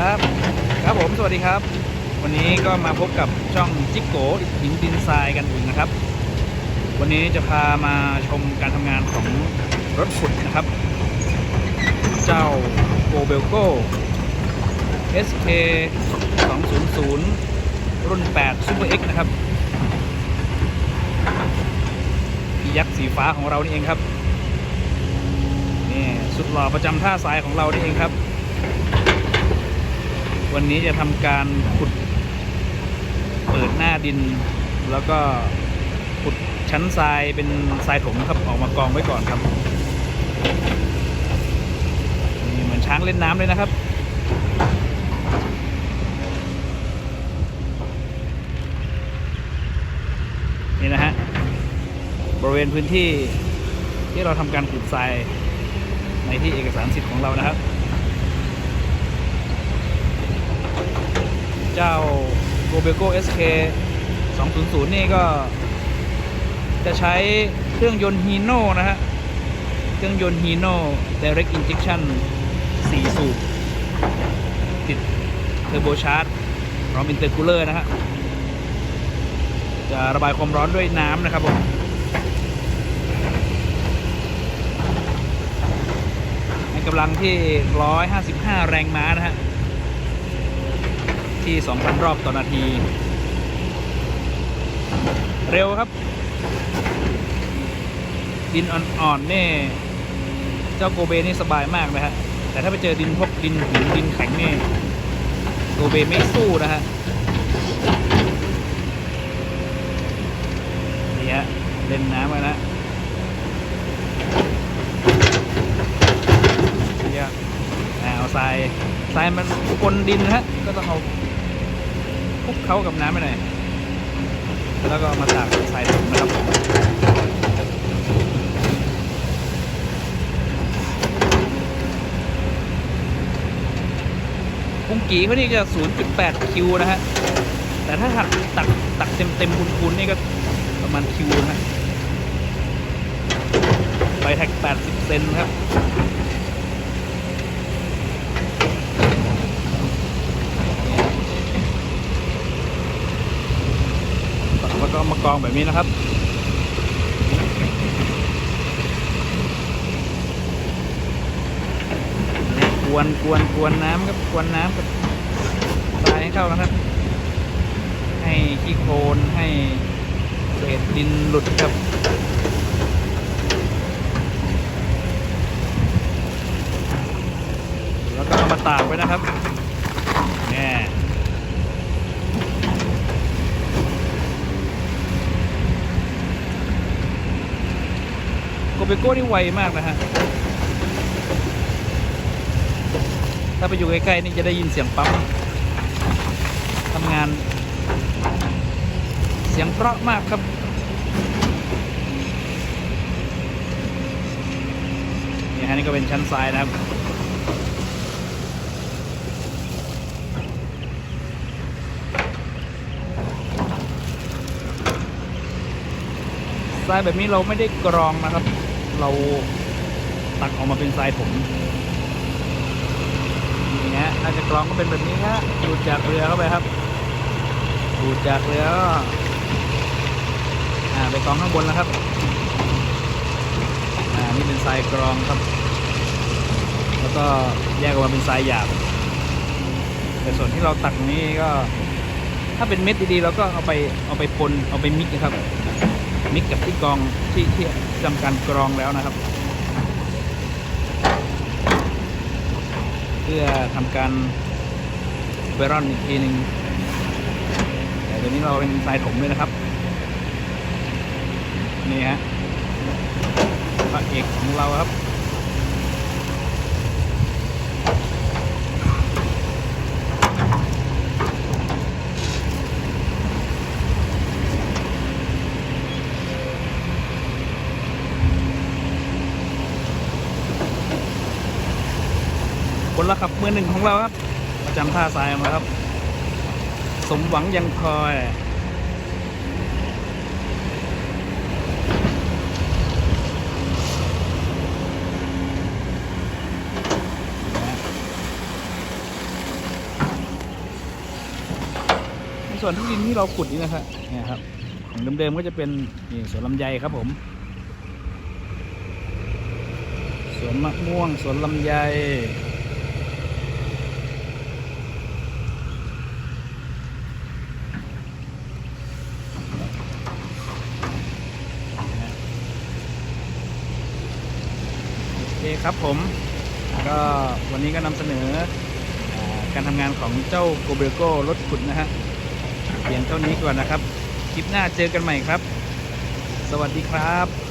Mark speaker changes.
Speaker 1: ครับ ครับผมสวัสดีครับ วันนี้ก็มาพบกับช่องจิ๊กโกหินดินทรายกันอีกนะครับ วันนี้จะพามาชมการทำงานของรถขุดนะครับ เจ้าโกเบลโก SK 200 รุ่น 8 Super X นะครับพี่ยักษ์สีฟ้าของเรานี่เองครับ นี่สุดหล่อประจำท่าทรายของเรานี่เองครับ วันนี้จะทำการขุด เปิดหน้าดิน แล้วก็ขุดชั้นทรายเป็นทรายถมครับออกมากองไว้ก่อนครับนี่เหมือนช้างเล่นน้ำเลยนะครับนี่นะฮะบริเวณพื้นที่ที่เราทำการขุดทรายในที่เอกสารสิทธิ์ของเรานะครับ เจ้า g o b e c o SK 200 นี่ก็ จะใช้เครื่องยนต์ Hino นะฮะ เครื่องยนต์ Hino Direct Injection 4 สูบ ติดเทอร์โบชาร์จพร้อมอินเตอร์คูลเลอร์นะฮะ จะระบายความร้อนด้วยน้ำนะครับผมให้กำลังที่ 155 แรงม้านะฮะ ที่ 2,000 รอบต่อนาที เร็วครับ ดินอ่อนๆนี่ เจ้าโกเบนี่สบายมากนะฮะ แต่ถ้าไปเจอดินพวกดินหินดินแข็งนี่ โกเบไม่สู้นะฮะนี่ฮะเล่นน้ำกันนะเนี่ยเอาทรายทรายมันกลนดินนะฮะ ก็ต้องเอา ลุกเข้ากับน้ำไปหน่อยแล้วก็มาตากเป็นทรายถุงนะครับกุ้งกีเขานี่จะ 0.8 คิวนะฮะ แต่ถ้าหักตักตักเต็มเต็มคูณๆนี่ก็ประมาณคิวนะฮะใบแท็ก 80 เซนครับ แล้วก็มาก องแบบนี้นะครับ กวนกวนกวนน้ำครับกวนน้ำกับทรายให้เข้านะครับ ให้ขี้โคลนให้เศษดินหลุดครับแล้วก็เอามาตากไว้นะครับแน่โก เบโก้นี่ไวมากนะฮะ ถ้าไปอยู่ใกล้ๆนี่จะได้ยินเสียงปั๊มทำงาน เสียงเพราะมากครับนี่ฮะนี่ก็เป็นชั้นทรายนะครับทรายแบบนี้เราไม่ได้กรองนะครับ เราตักออกมาเป็นทรายถมนี่ฮะถ้าจะกรองก็เป็นแบบนี้ฮะดูดจากเรือเข้าไปครับ ดูดจากเรืออ่าไปกรองข้างบนแล้วครับอ่านี่เป็นทรายกรองครับ แล้วก็แยกออกมาเป็นทรายหยาบแต่ส่วนที่เราตักนี้ก็ ถ้าเป็นเม็ดดีๆเราก็เอาไปเอาไปปนเอาไปมิกนะครับ มิกกับที่กรองที่ที่ทำการกรองแล้วนะครับ เพื่อทำการเบรอนอีกทีหนึ่งแต่ตัวนี้เราเป็นทรายถมเลยนะครับ นี่ฮะพระเอกของเราครับ คนละขับมือหนึ่งของเราครับประจำท่าทรายของเราครับ สมหวังยังคอยนส่วนที่ดินที่เราขุดนี่นะครับเนี่ยครับของเดิมๆก็จะเป็นนี่สวนลำไยครับผม สวนมะม่วงสวนลำไย คครับผมก็วันนี้ก็นำเสนอการทำงานของเจ้าโกเบโก้รถขุดนะฮะเพียงเท่านี้ก่อนนะครับ คลิปหน้าเจอกันใหม่ครับ สวัสดีครับ